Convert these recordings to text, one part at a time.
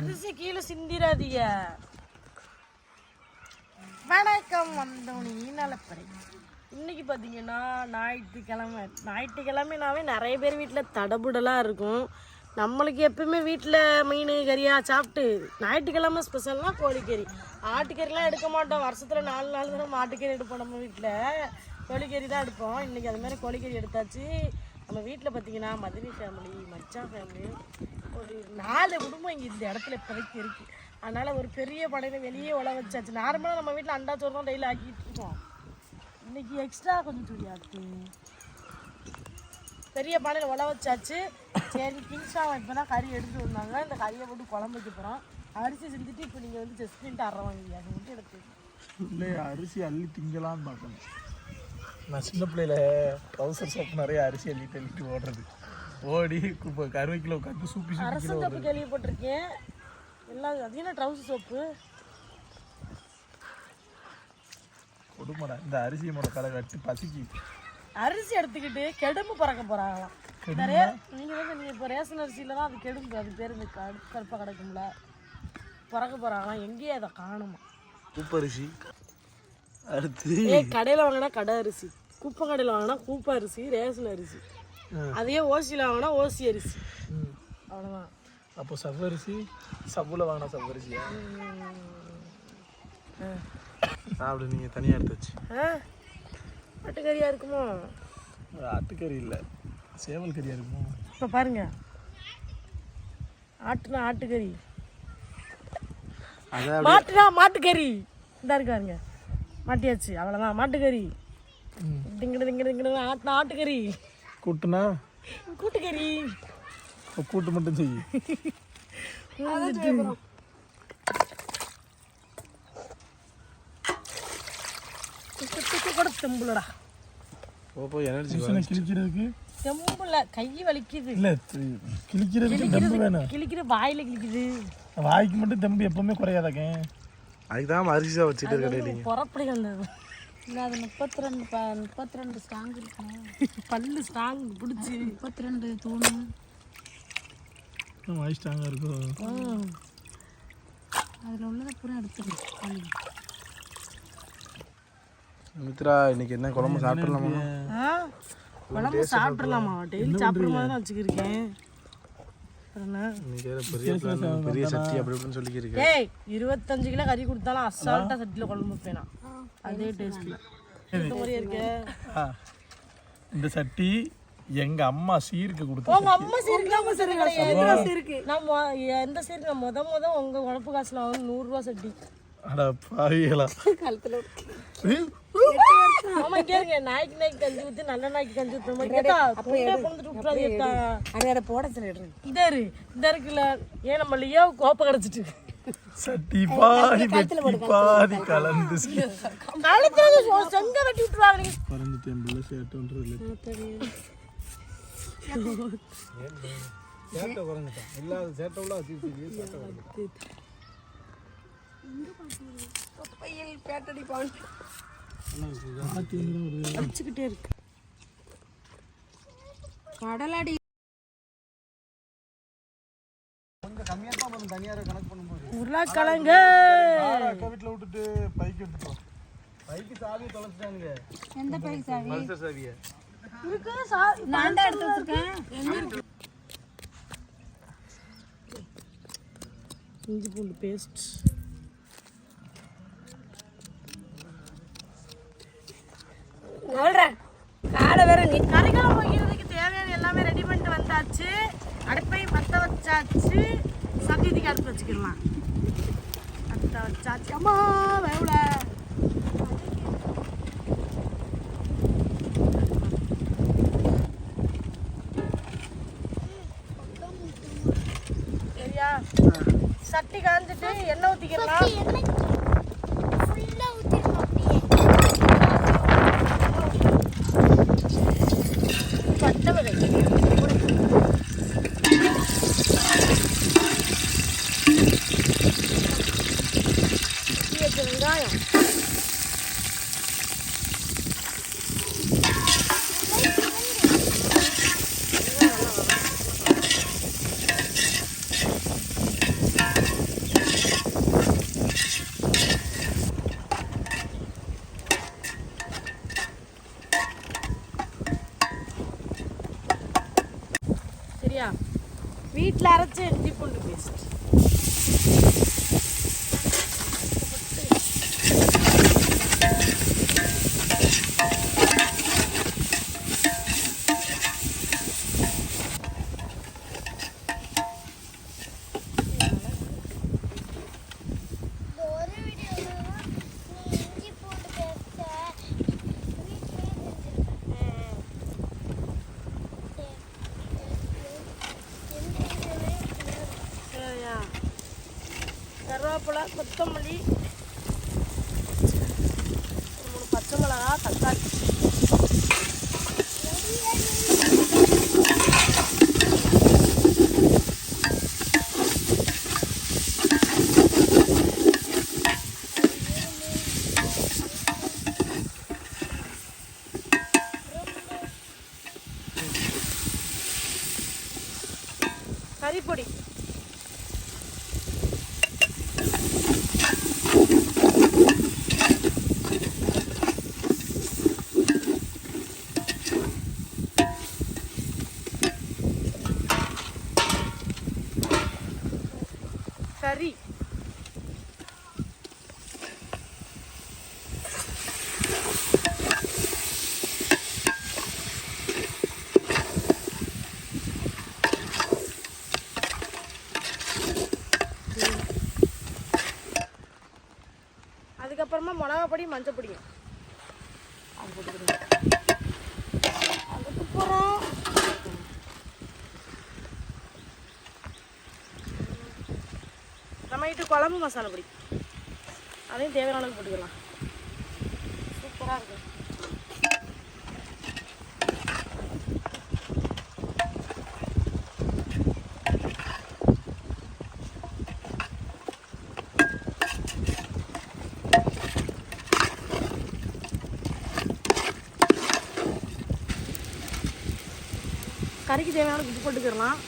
அரிசி கீழே சிந்திராதீங்க. வணக்கம் வந்தோனி நலப்பறை. இன்னைக்கு பார்த்தீங்கன்னா ஞாயிற்றுக்கிழமை. ஞாயிற்றுக்கிழமைனாவே நிறைய பேர் வீட்டில் தடபுடலாக இருக்கும். நம்மளுக்கு எப்பவுமே வீட்டில் மீன் கறியா சாப்பிட்டு ஞாயிற்றுக்கிழமை ஸ்பெஷல்னால் கோழிக்கறி. ஆட்டுக்கறிலாம் எடுக்க மாட்டோம். வருஷத்தில் நாலு நாள் தானே மாட்டுக்கறி எடுப்போம் நம்ம வீட்டில். கோழிக்கறி தான் எடுப்போம். இன்றைக்கி அது மாதிரி கோழிக்கறி எடுத்தாச்சு. நம்ம வீட்டில் பார்த்தீங்கன்னா மதுரை ஃபேமிலி மச்சான் ஃபேமிலி ஒரு நாலு குடும்பம் இங்கே இந்த இடத்துல இப்போதைக்கு இருக்குது அதனால் ஒரு பெரிய படையில் வெளியே உழ வச்சாச்சு. நார்மலாக நம்ம வீட்டில் அண்டா சோறு தான் டெய்லி ஆக்கிட்டு இருக்கோம். இன்னைக்கு எக்ஸ்ட்ரா கொஞ்சம் துணியாக்கு பெரிய பானையில் உழ வச்சாச்சு. சரி கிங்ஸா இப்போ தான் கறி எடுத்து வந்தாங்க. இந்த கறியை போட்டு குழம்பு வைக்க போகிறோம் அரிசி செஞ்சுட்டு இப்போ நீங்கள் வந்து ஜஸ்ட் பண்ணிட்டு அறவாங்க வாங்கி அது மட்டும் எடுத்து இல்லை அரிசி அள்ளி திங்கலான்னு பார்க்கணும். நான் சின்ன பிள்ளையில ட்ரௌசர் சோப்பு நிறைய அரிசி அள்ளிட்டு அள்ளிட்டு ஓடுறது. ஓடி இப்போ கருவைக்கில் உட்காந்து சூப்பி சூப்பி அரசு தப்பு கேள்விப்பட்டிருக்கேன். எல்லாம் அது என்ன ட்ரவுசர் சோப்பு? கொடுமடா இந்த அரிசி மூட கடை கட்டி பசிக்கு. அரிசி எடுத்துக்கிட்டு கெடும்பு பறக்க போறாங்களாம். நிறைய நீங்க வந்து நீங்க இப்போ ரேஷன் அரிசியில தான் அது கெடும்பு அது பேர் இந்த கடு- கருப்பா கிடக்கும்ல. பறக்க போறாங்களாம். எங்கேயே அதை காணுமா? உப்பு அரிசி அடுத்து கடையில வாங்கினா கடை அரிசி. குப்பை கடையில வாங்கினா கூப்பை அரிசி ரேஷன் அரிசி. அதையே ஓசியில் வாங்கினா ஓசி அரிசி. அவ்வளோதான் அப்போ சவ்வரிசி சவ்வில் வாங்கினா சவ்வரிசியா? சாப்பிடு நீங்கள் தனியாக எடுத்து வச்சு. ஆ? ஆட்டுக்கறியா இருக்குமோ? ஆட்டுக்கறி இல்லை. சேவல் கறியாக இருக்குமோ? இப்போ பாருங்க. ஆட்டுனா ஆட்டுக்கறி. மாட்டுனா மாட்டுக்கறி. இந்த இருக்காருங்க மாட்டியாச்சு. அவ்வளோதான் மாட்டுக்கறி. திங்கிடு திங்கிடு திங்கிடு ஆட்டுனா ஆட்டுக்கறி. கூட்டுனா? கூட்டுக்கறி. கூட்டு மட்டும் செய். குத்துக்கு கூட தெம்புலடா. Oppo energy கிழிக்கிறதுக்கு? தெம்புல கை வலிக்குது. இல்லை கிழிக்கிறதுக்கு தெம்பு வேணும். கிழிக்கிற வாயில கிழிக்குது. வாய்க்கு மட்டும் தெம்பு எப்பவுமே குறையாதாங்க அதுக்கு தான் அரிசியாக வச்சுட்டு இருக்க பொறப்படி வந்தது. இல்லை அது முப்பத்தி ரெண்டு ப முப்பத்தி ரெண்டு ஸ்ட்ராங் இருக்கணும் பல்லு ஸ்ட்ராங் பிடிச்சி. முப்பத்தி ரெண்டு தூணு வாய் ஸ்ட்ராங்காக இருக்கும் அதில் உள்ளதை பூரா எடுத்துக்கணும் மித்ரா இன்னைக்கு என்ன குழம்பு சாப்பிடலாமா? குழம்பு சாப்பிட்றலாமா டெய்லி சாப்பிட்ற மாதிரி தான் வச்சுக்கிருக்கேன். பெரிய சட்டி அப்படி இப்படின்னு சொல்லிக்கிறீங்க ஏய் இருபத்தஞ்சு கிலோ கறி கொடுத்தாலும் அசால்ட்டா சட்டியில் குழம்பு வைப்பேனா அதே டேஸ்ட்ல இந்த மாதிரியே இருக்கு. இந்த சட்டி எங்க அம்மா சீருக்கு கொடுத்த உங்க அம்மா சீருக்கு உங்க சீருக்கு சீருக்கு? நான் மொ- எந்த சீருக்கு முத முத உங்க உழப்பு காசுல வாங்க நூறு ரூபா சட்டி. அட பாவிகளா. ஆமா கேளுங்க நாய்க்கு நாய்க்கு கஞ்சி ஊத்தி நல்ல நாய்க்கு கஞ்சி ஊத்துற மாதிரி. கேட்டா தொண்டை கொண்டுட்டு விட்டுறாது கேட்டா அதை போட சொல்லிடுறேன். இந்த இருக்குல்ல. ஏன் நம்ம லியோ கோப்பை கிடச்சிட்டு சட்டி பாதி வெட்டி பாதி கலந்து. கழுத்துல செங்க வெட்டி விட்டுருவாங்க பறந்து தேம்புல சேட்டோன்றது இல்லை. சேட்டை குறைஞ்சிட்டான் இல்லாத சேட்டை உள்ள சேட்டை வச்சுக்கிட்டே இருக்கு. கடலடி. உருளைக்கிழங்கு வீட்டில் விட்டுட்டு பைக் எடுத்துட்டோம் பைக்கு சாவியை தொலைச்சிட்டானுங்க. எந்த பை சாவி? பல்சர் சாவியை. இருக்கு நான் எடுத்து வச்சிருக்கேன். இஞ்சி பூண்டு பேஸ்ட் சொல்றேன். காலை வேற நீ கறிக்கலம் வைக்கிறதுக்கு தேவையான எல்லாமே ரெடி பண்ணிட்டு வந்தாச்சு. அடுப்பையும் பற்ற வச்சாச்சு. சத்தியத்துக்கு அடுப்பு வச்சுக்கிடலாம் பற்ற வச்சாச்சு அம்மா வேவுல சரியா சட்டி காஞ்சிட்டு எண்ணெய் ஊற்றிக்கலாம் பச்சை வெங்காயம் சரியா வீட்டில் அரைச்ச இஞ்சி பூண்டு பேஸ்ட் கருவேப்பிலை கொத்தமல்லி ஒரு மூணு பச்சை மிளகா தக்காளி கறிப்பொடி கறி அப்புறமா மிளகா பொடி மஞ்சள் பொடியும் அதுக்கப்புறம் நம்ம வீட்டு குழம்பு மசாலா பொடி. அதையும் தேவையான அளவுக்கு போட்டுக்கலாம். சூப்பராக இருக்கும் கறிக்கு தேவையான உப்பு போட்டுக்கிடலாம்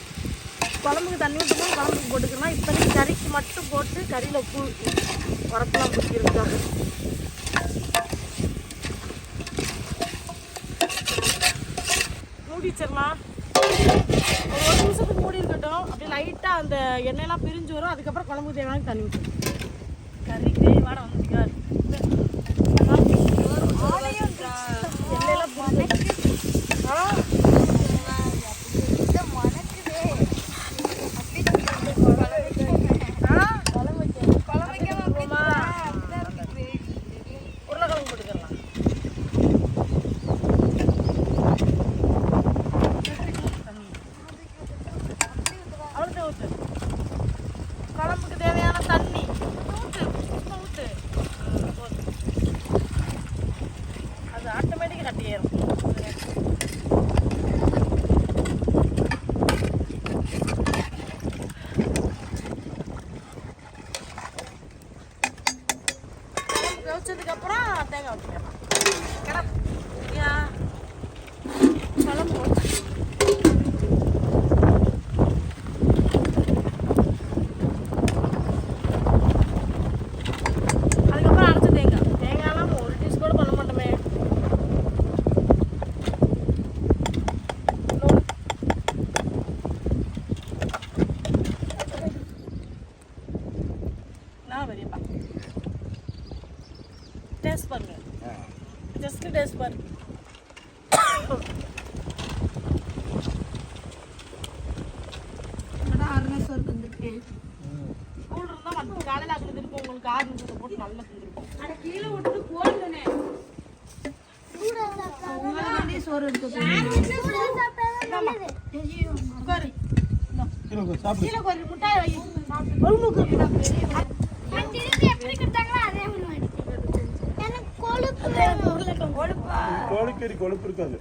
குழம்புக்கு தண்ணி ஊற்றணும் குழம்புக்கு போட்டுக்கலாம் இப்போதைக்கு கறிக்கு மட்டும் போட்டு கறியில் உப்பு உரப்பெல்லாம் பிடிக்கிறதுக்காக மூடி வச்சிடலாம். ஒரு ஒரு நிமிஷத்துக்கு மூடி இருக்கட்டும். அப்படியே லைட்டாக அந்த எண்ணெயெல்லாம் பிரிஞ்சு வரும். அதுக்கப்புறம் குழம்புக்கு தேவையான தண்ணி ஊற்றணும் கறி கிரேவி வாட வந்துருக்கா எண்ணெயெல்லாம் பிரிஞ்சு ஆ உருளைக்கிழங்கு போட்டுக்கலாம் அவ்வளோதான் ஊற்று குழம்புக்கு தேவையான தண்ணி ஊற்று சும்மா ஊற்று போதும் அது ஆட்டோமேட்டிக்காக கட்டி ஏறும் குழம்பு கவிச்சதுக்கப்புறம் தேங்காய் ஊற்றிக்கலாம் கிளம்பு ஐயா குழம்பு ஊத்து. அதுக்கப்புறம் அரைச்ச தேங்காய் தேங்காய்லாம் ஒரு டீஸ் கூட பண்ண மாட்டோமே இன்னொரு நான் பெரியப்பா டேஸ்ட் பாருங்க. ஜஸ்ட் டேஸ்ட் பாருங்க. காலையில அப்படி திருப்பி உங்களுக்கு ஆறு நிமிஷத்தை போட்டு நல்லா செஞ்சிருப்போம் கீழே விட்டு போடுனே சோறு எடுத்து முட்டாய் வை சாப்பிட்டு கொழும்புக்கு எப்படி கொடுத்தாங்களோ அதே மாதிரி எனக்கு கொழுப்பு வேணும் கொழுப்பா கோழிக்கறி கொழுப்பு இருக்காது.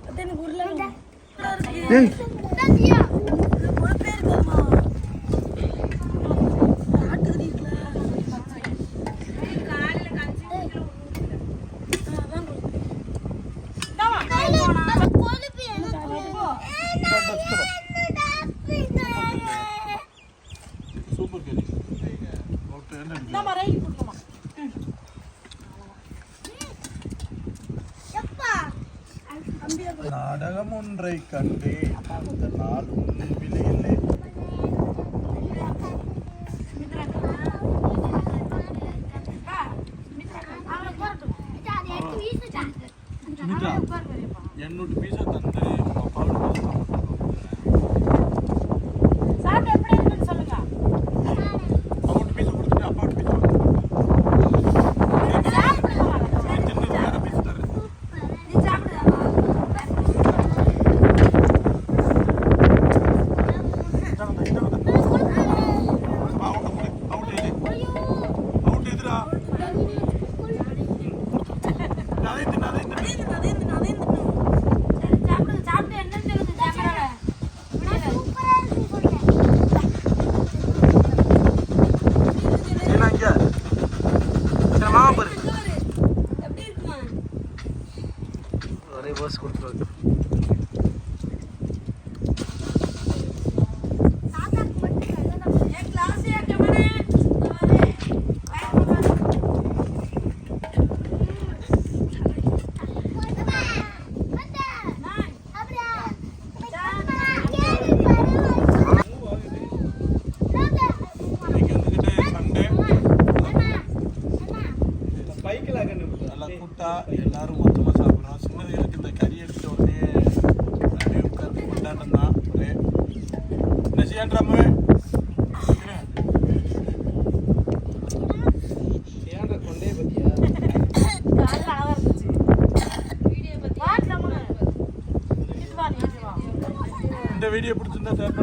நாடகம் ஒன்றை கண்டேன் அந்த நாள் முன்பிலே இல்லை என்னோட பீஸா Şimdi de